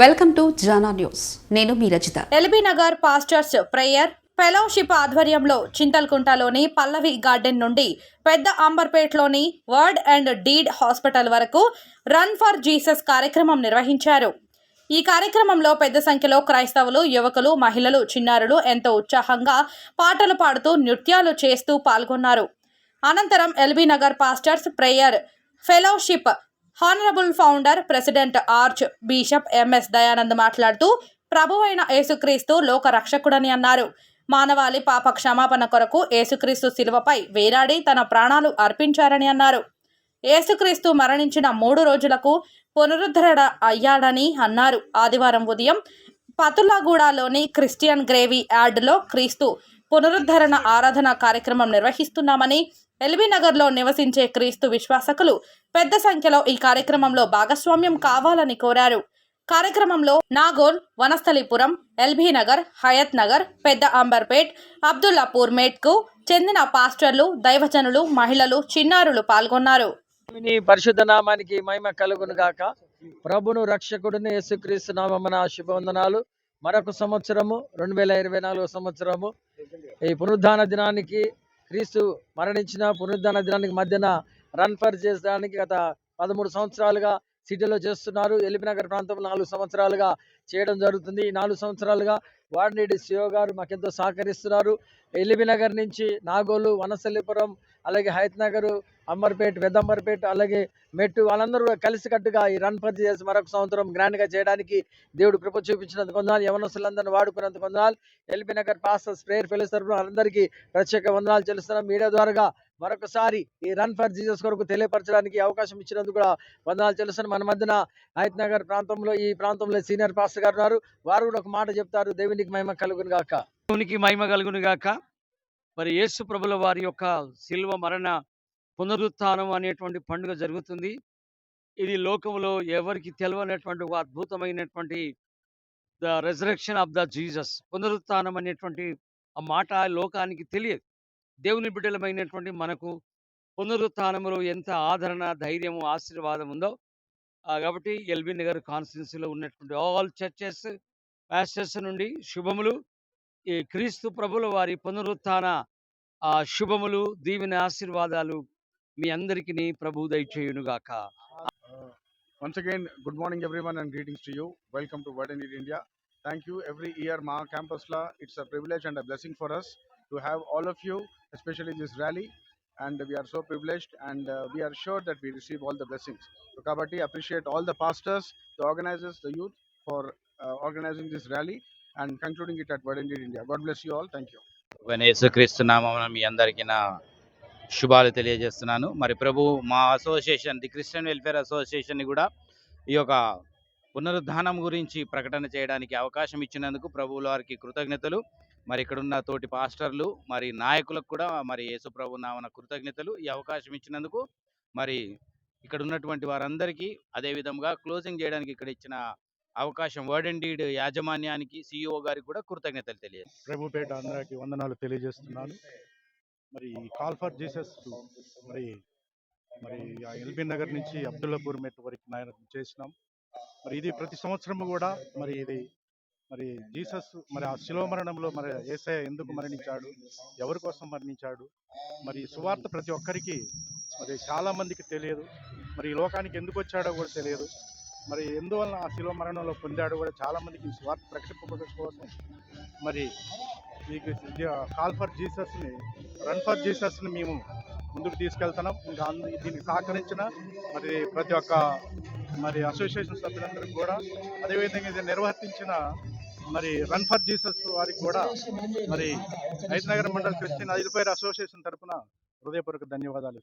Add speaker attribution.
Speaker 1: Welcome to Jana news. నేను మీ Rachitha.
Speaker 2: L B Nagar pastors prayer fellowship ఆధ్వర్యంలో చింతల్కుంటలోని Pallavi garden నుండి పెద్ద అంబర్పేట్లోని వర్డ్ అండ్ డీడ్ హాస్పిటల్ వరకు రన్ ఫర్ జీసస్ కార్యక్రమం నిర్వహించారు. ఈ కార్యక్రమంలో పెద్ద సంఖ్యలో క్రైస్తవులు యువకులు మహిళలు చిన్నారులు ఎంతో ఉత్సాహంగా పాటలు పాడుతూ నృత్యాలు చేస్తూ పాల్గొన్నారు. అనంతరం L B Nagar pastors prayer fellowship honourable founder president archbishop M S Dayanand మాట్లాడుతూ ప్రభువైన యేసుక్రీస్తు లోక రక్షకుడని అన్నారు. మానవాళి పాప క్షమాపణ కొరకు యేసుక్రీస్తు శిలువపై వేలాడి తన ప్రాణాలు అర్పించారని అన్నారు. యేసుక్రీస్తు మరణించిన మూడు రోజులకు పునరుద్ధరణ అయ్యాడని అన్నారు. ఆదివారం ఉదయం పతులగూడలోని క్రిస్టియన్ గ్రేవీ యార్డ్లో క్రీస్తు పునరుద్ధరణ ఆరాధన కార్యక్రమం నిర్వహిస్తున్నామని ఎల్బీ నగర్లో నివసించే క్రీస్తు విశ్వాసకులు పెద్ద సంఖ్యలో ఈ కార్యక్రమంలో భాగస్వామ్యం కావాలని కోరారు. కార్యక్రమంలో నాగోల్ వనస్థలిపురం ఎల్బీ నగర్ హయత్ నగర్ పెద్ద అంబర్పేట్ అబ్దుల్లాపూర్ మేట్కు చెందిన పాస్టర్లు దైవజనులు మహిళలు చిన్నారులు పాల్గొన్నారు.
Speaker 3: పరిశుద్ధ నామానికి మహిమ కలుగును గాక. ప్రభును రక్షకుడుని యేసుక్రీస్తు నామమున శుభవందనాలు. మరొక సంవత్సరము రెండు వేల ఇరవై నాలుగో సంవత్సరము. ఈ పునరుద్ధాన దినానికి క్రీస్తు మరణించిన పునరుద్ధాన దినానికి మధ్యన రన్ ఫర్ చేసడానికి గత పదమూడు సంవత్సరాలుగా సిటీలో చేస్తున్నారు. ఎలిపినగర్ ప్రాంతంలో నాలుగు సంవత్సరాలుగా చేయడం జరుగుతుంది. ఈ నాలుగు సంవత్సరాలుగా వాడినేడి సిఓ గారు మాకెంతో సహకరిస్తున్నారు. ఎల్లిబినగర్ నుంచి నాగోలు వనసల్లిపురం అలాగే హైత్ నగర్ అంబర్పేట్ పెద్దంబర్పేట్ అలాగే మెట్టు వాళ్ళందరూ కూడా కలిసికట్టుగా ఈ రన్ ఫర్ చేసి మరొక సంవత్సరం గ్రాండ్గా చేయడానికి దేవుడు కృప చూపించినందుకు వందనాలు. యవనస్తులందరినీ వాడుకున్నందుకు వందనాలు. L B Nagar pastors prayer fellows వాళ్ళందరికీ ప్రత్యేక వందనాలు చెల్లిస్తున్నాం. మీడియా ద్వారా మరొకసారి ఈ రన్ ఫర్ జీసస్ కొరకు తెలియపరచడానికి అవకాశం ఇచ్చినందుకు కూడా వందనాలు తెలుస్తాను మన మధ్యన హైత్ నగర్ ప్రాంతంలో ఈ ప్రాంతంలో సీనియర్ పాస్టర్ గారు ఉన్నారు. వారు కూడా ఒక మాట చెప్తారు. దేవునికి మహిమ కలుగును గాక. దేవునికి మహిమ కలుగును గాక. మరి యేసు ప్రభుల వారి యొక్క శిల్వ మరణ పునరుత్థానం అనేటువంటి పండుగ జరుగుతుంది. ఇది లోకంలో ఎవరికి తెలియనటువంటి ఒక అద్భుతమైనటువంటి the resurrection of the Jesus. పునరుత్థానం అనేటువంటి ఆ మాట లోకానికి తెలియదు. దేవుని బిడ్డలమైనటువంటి మనకు పునరుత్నములో ఎంత ఆదరణ ధైర్యము ఆశీర్వాదం ఉందో కాబట్టి ఎల్బీ నగర్ కాన్స్టిట్యున్సీలో ఉన్నటువంటి ఆల్ చర్చెస్ ప్యాస్టర్స్ నుండి శుభములు ఈ క్రీస్తు ప్రభుల వారి పునరుత్న ఆ శుభములు దీవెన ఆశీర్వాదాలు మీ అందరికీ ప్రభు దయచేయునుగాక
Speaker 4: once again good morning everyone and greetings to you welcome to word and Eat India. Thank you every year, Ma Campus La. It's a privilege and a us to have all of you, especially this rally. And we are so privileged and uh, we are sure that we receive all the blessings. So Kabati, appreciate all the pastors, the organizers, the youth for uh, organizing this rally and concluding it at Word and Eat India. God bless you all. Thank you.
Speaker 5: నేను యేసుక్రీస్తు నామమున మీ అందరికీ నా శుభాలు తెలియజేస్తున్నాను మరి ప్రభు మా అసోసియేషన్ ది క్రిస్టియన్ వెల్ఫేర్ అసోసియేషన్ని కూడా ఈ యొక్క పునరుద్ధానం గురించి ప్రకటన చేయడానికి అవకాశం ఇచ్చినందుకు ప్రభువుల వారికి కృతజ్ఞతలు మరి ఇక్కడ ఉన్న తోటి పాస్టర్లు మరి నాయకులకు కూడా మరి యేసుప్రభు నామన కృతజ్ఞతలు ఈ అవకాశం ఇచ్చినందుకు. మరి ఇక్కడ ఉన్నటువంటి వారందరికీ అదే విధంగా క్లోజింగ్ చేయడానికి ఇక్కడ ఇచ్చిన అవకాశం వర్డ్ అండ్ డీడ్ యాజమాన్యానికి సిఇఓ గారికి కూడా కృతజ్ఞతలు తెలియ
Speaker 6: ప్రభుపేట అందరికి వందనాలు తెలియజేస్తున్నాను. మరి కాల్ ఫర్ జీసస్ మరి మరి ఎల్బీ నగర్ నుంచి అబ్దుల్లాపూర్ మెట్ వరకు నాయన చేసినాం. మరి ఇది ప్రతి సంవత్సరం కూడా మరి ఇది మరి జీసస్ మరి ఆ శిలో మరణంలో మరి ఏసయ ఎందుకు మరణించాడు? ఎవరి కోసం మరణించాడు? మరి ఈ సువార్త ప్రతి ఒక్కరికి మరి చాలా మందికి తెలియదు. మరి ఈ లోకానికి ఎందుకు వచ్చాడో కూడా తెలియదు. మరి ఎందువలన ఆ శిలో మరణంలో పొందాడో కూడా చాలా మందికి ఈ సువార్త ప్రకటింపడం కోసం మరి ఈ కాల్ ఫర్ జీసస్ని రన్ ఫర్ జీసస్ని మేము ముందుకు తీసుకెళ్తున్నాం. ఇంకా దీనికి సహకరించిన మరి ప్రతి ఒక్క మరి అసోసియేషన్ సభ్యులందరికీ కూడా అదేవిధంగా ఇది నిర్వర్తించిన మరి రన్ ఫర్ జీసస్ వారికి కూడా మరి హైదనగర్ మండల్ క్రిస్టియన్ ఐదుపేరు అసోసియేషన్ తరఫున హృదయపూర్వక ధన్యవాదాలు.